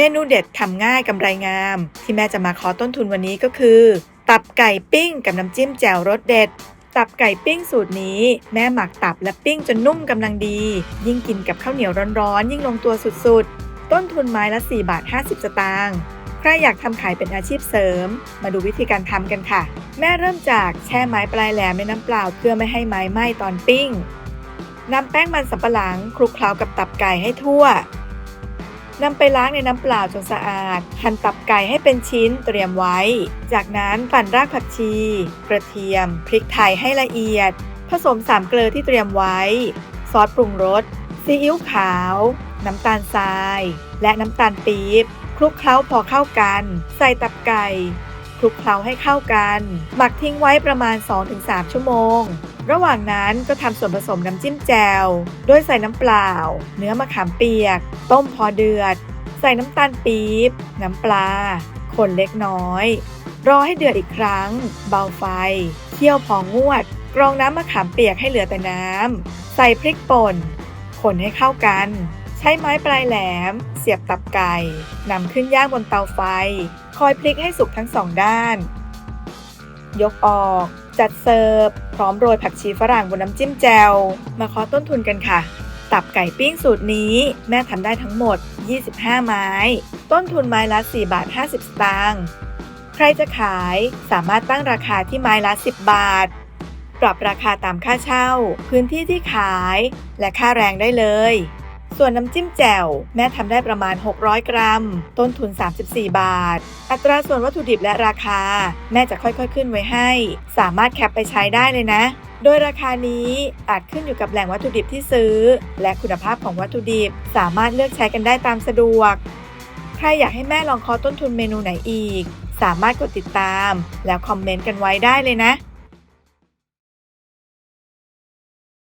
เมนูเด็ดทำง่ายกำไรงาม ที่แม่จะมาขอต้นทุนวันนี้ก็คือ ตับไก่ปิ้งกับน้ำจิ้มแจ่วรสเด็ด ตับไก่ปิ้งสูตรนี้ แม่หมักตับและปิ้งจนนุ่มกำลังดี ยิ่งกินกับข้าวเหนียวร้อนๆ ยิ่งลงตัวสุดๆ ต้นทุนไม้ละ4บาท50 สตางค์ใครอยากทำขายเป็นอาชีพเสริม มาดูวิธีการทำกันค่ะ แม่เริ่มจากแช่ไม้ปลายแหลมในน้ำเปล่าเพื่อไม่ให้ไม้ไหม้ตอนปิ้งนำแป้งมันสำปะหลังคลุกเคล้ากับตับไก่ให้ทั่ว นำไปล้างในน้ำเปล่าจนสะอาด หั่นตับไก่ให้เป็นชิ้นเตรียมไว้ จากนั้นปั่นรากผักชี กระเทียม พริกไทยให้ละเอียด ผสมสามเกลือที่เตรียมไว้ ซอสปรุงรส ซีอิ๊วขาว น้ำตาลทราย และน้ำตาลปี๊บ คลุกเคล้าพอเข้ากัน ใส่ตับไก่ คลุกเคล้าให้เข้ากัน หมักทิ้งไว้ประมาณ 2-3 ชั่วโมง ระหว่างนั้นก็ทำส่วนผสมน้ำจิ้มแจ่วโดยใส่น้ำเปล่า เนื้อมะขามเปียก ต้มพอเดือด ใส่น้ำตาลปี๊บ น้ำปลาคนเล็กน้อย รอให้เดือดอีกครั้ง เบาไฟ เคี่ยวพองวด กรองน้ำมะขามเปียกให้เหลือแต่น้ำ ใส่พริกป่นคนให้เข้ากัน ใช้ไม้ปลายแหลม เสียบตับไก่นำขึ้นย่างบนเตาไฟ คอยพลิกให้สุกทั้งสองด้าน ยกออก จัดเสิร์ฟ พร้อมโรยผักชีฝรั่งบนน้ำจิ้มแจ่วมาขอต้นทุนกันค่ะ ตับไก่ปิ้งสูตรนี้แม่ทำได้ทั้งหมด 25 ไม้ ต้นทุนไม้ละ 4 บาท 50 สตางค์ใครจะขายสามารถตั้งราคาที่ไม้ละ 10 บาท ปรับราคาตามค่าเช่า พื้นที่ที่ขาย และค่าแรงได้เลย ส่วนน้ำจิ้มแจ่วแม่ทำได้ประมาณ 600 กรัม ต้นทุน 34 บาท อัตราส่วนวัตถุดิบและราคา แม่จะค่อยๆขึ้นไว้ให้ สามารถแคปไปใช้ได้เลยนะ โดยราคานี้อาจขึ้นอยู่กับแหล่งวัตถุดิบที่ซื้อ และคุณภาพของวัตถุดิบ สามารถเลือกใช้กันได้ตามสะดวก ใครอยากให้แม่ลองคอต้นทุนเมนูไหนอีก สามารถกดติดตาม แล้วคอมเมนต์กันไว้ได้เลยนะ